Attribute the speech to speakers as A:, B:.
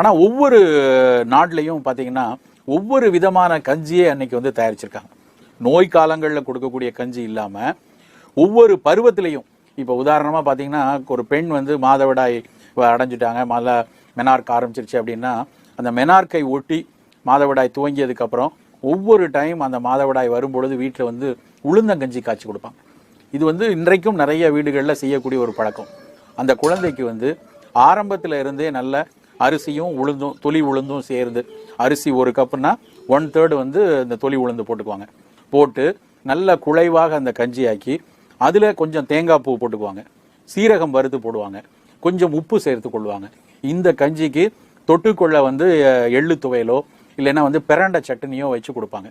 A: ஆனால் ஒவ்வொரு நாட்டிலையும் பார்த்தீங்கன்னா ஒவ்வொரு விதமான கஞ்சியே அன்னைக்கு வந்து தயாரிச்சிருக்காங்க. நோய் காலங்களில் கொடுக்கக்கூடிய கஞ்சி இல்லாமல் ஒவ்வொரு பருவத்திலையும் இப்போ உதாரணமாக பார்த்தீங்கன்னா ஒரு பெண் வந்து மாதவிடாய் அடைஞ்சிட்டாங்க மல மெனார்க் ஆரம்பிச்சிருச்சு அப்படின்னா அந்த மெனார்க்கை ஒட்டி மாதவிடாய் துவங்கியதுக்கப்புறம் ஒவ்வொரு டைம் அந்த மாதவிடாய் வரும்பொழுது வீட்டில் வந்து உளுந்தங்கஞ்சி காய்ச்சி கொடுப்பாங்க. இது வந்து இன்றைக்கும் நிறைய வீடுகளில் செய்யக்கூடிய ஒரு பழக்கம். அந்த குழந்தைக்கு வந்து ஆரம்பத்தில் இருந்தே நல்ல அரிசியும் உளுந்தும் தொலி உளுந்தும் சேர்ந்து அரிசி ஒரு கப்புனா ஒன் தேர்டு வந்து இந்த தொலி உளுந்து போட்டுக்குவாங்க. போட்டு நல்ல குழைவாக அந்த கஞ்சியாக்கி அதில் கொஞ்சம் தேங்காய் பூ போட்டுக்குவாங்க. சீரகம் வறுத்து போடுவாங்க. கொஞ்சம் உப்பு சேர்த்து கொள்வாங்க. இந்த கஞ்சிக்கு தொட்டுக்கொள்ள வந்து எள்ளு துவையலோ இல்லைன்னா வந்து பிரண்ட சட்னியோ வச்சு கொடுப்பாங்க.